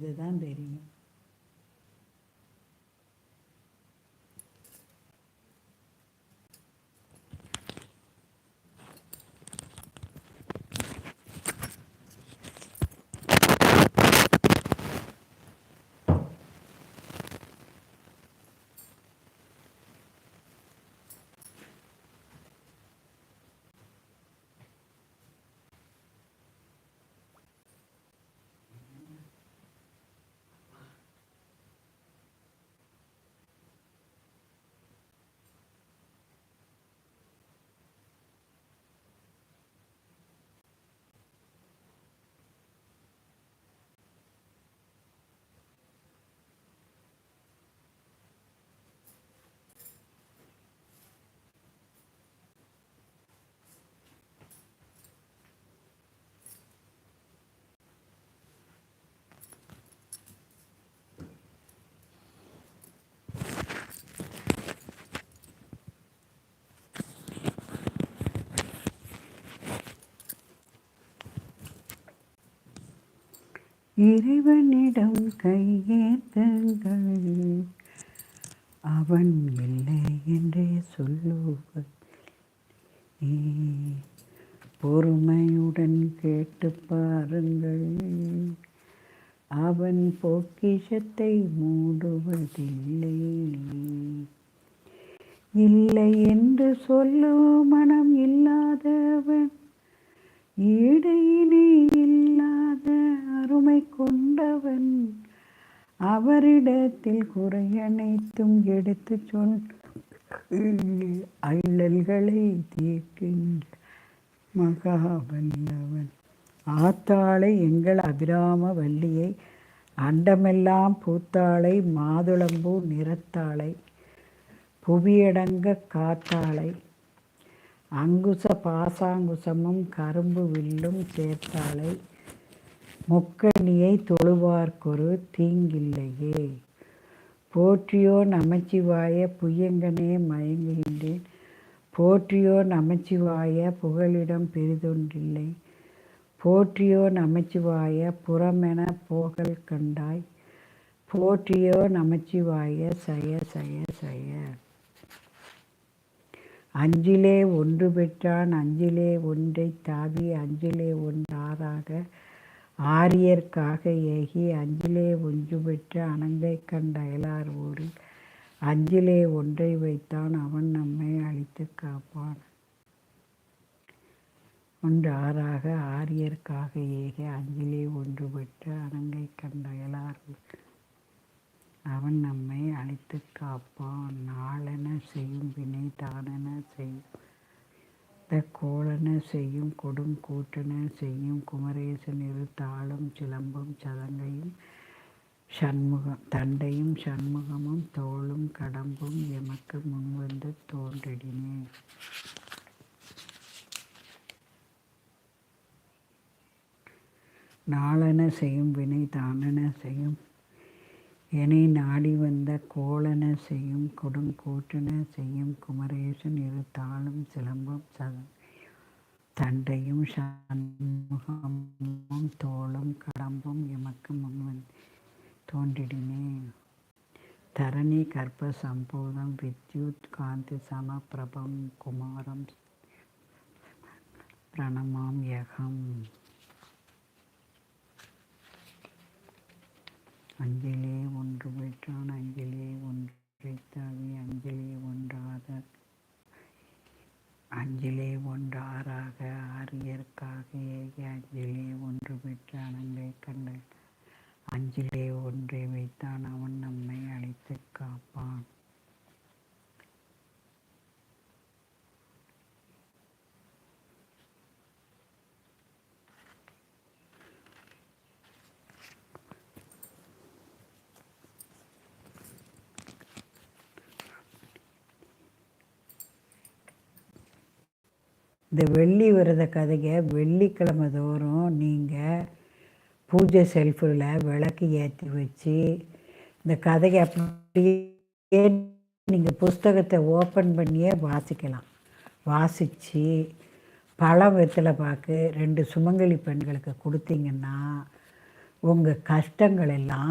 இதுதான் தெரியும். இறைவனிடம் கையேற்றுங்கள் அவன் இல்லை என்றே சொல்லுவது பொறுமையுடன் கேட்டு பாருங்கள். அவன் பொக்கிஷத்தை மூடுவதில்லை. இல்லை என்று சொல்லும் மனம் இல்லாதவன். ஈடு அருமை கொண்டவன். அவரிடத்தில் குறை அனைத்தும் எடுத்து சொன் அள்ளல்களை தீர்க்கின்ற மகாவல்லவன். ஆத்தாளை எங்கள் அபிராம வள்ளியை அண்டமெல்லாம் பூத்தாளை மாதுளம்பூ நிறத்தாளை புவியடங்க காத்தாளை அங்குச பாசாங்குசமும் கரும்பு வில்லும் சேர்த்தாளை முக்கணியை தொழுவார்க்கொரு தீங்கில்லையே. போற்றியோ நமச்சிவாய புயங்கனே மயங்குகின்றேன். போற்றியோ நமச்சிவாய புகலிடம் பெரிதொன்றில்லை. போற்றியோ நமச்சிவாய புறமென போகல் கண்டாய். போற்றியோ நமச்சிவாய சய சய சய. அஞ்சிலே ஒன்று பெற்றான் அஞ்சிலே ஒன்றை தாவி அஞ்சிலே ஒன்றாறாக ஆரியர்க்காக ஏகி அஞ்சிலே ஒன்று பெற்ற அனங்கை கண்ட அயலார் ஊரில் அஞ்சிலே ஒன்றை வைத்தான் அவன் நம்மை அழித்து காப்பான். ஒன்று ஆறாக ஆரியர்க்காக ஏகி அஞ்சிலே ஒன்று பெற்ற அனங்கை கண்ட அயலார் அவன் நம்மை அழித்து காப்பான். நாளென செய்யும் வினை தானென செய்யும் கோளன செய்யும் கொடும் கூட்டன செய்யும் குமரேசன் இரு தாளும் சிலம்பும் சதங்கையும் சண்முகம் தண்டையும் சண்முகமும் தோளும் கடம்பும் எமக்கு முன்வந்து தோன்றினேன் நாளென செய்யும் வினை தானென செய்யும் என்னை நாடி வந்த கோலன செய்யும் கொடுங்கூட்டன செய்யும் குமரேசன் இரு தாளும் சிலம்பும் சதம். தண்டையும் சண்முகமும் தோளும் கடம்பும் எமக்கு முன்வன் தோன்றிடினே தரணி கற்ப சம்போதம் வித்யுத் காந்தி சம பிரபம் குமாரம் பிரணமாம் யகம். அஞ்சிலே ஒன்று பெற்றான் அஞ்சிலே ஒன்று வைத்தாவி அஞ்சிலே ஒன்றாத அஞ்சிலே ஒன்றாறாக ஆரியர்க்காக ஏகி அஞ்சிலே ஒன்று பெற்ற அனங்கை கண்ட அஞ்சிலே ஒன்றை வைத்தான் அவன் நம்மை அழைத்து காப்பான் இந்த வெள்ளி விரத கதையை வெள்ளிக்கிழமை தோறும் நீங்கள் பூஜை செல்ஃபில் விளக்கு ஏற்றி வச்சு இந்த கதையை அப்படியே நீங்கள் புஸ்தகத்தை ஓப்பன் பண்ணியே வாசிக்கலாம். வாசித்து பழம் வெத்தலை பார்க்க ரெண்டு சுமங்கலி பெண்களுக்கு கொடுத்தீங்கன்னா உங்கள் கஷ்டங்கள் எல்லாம்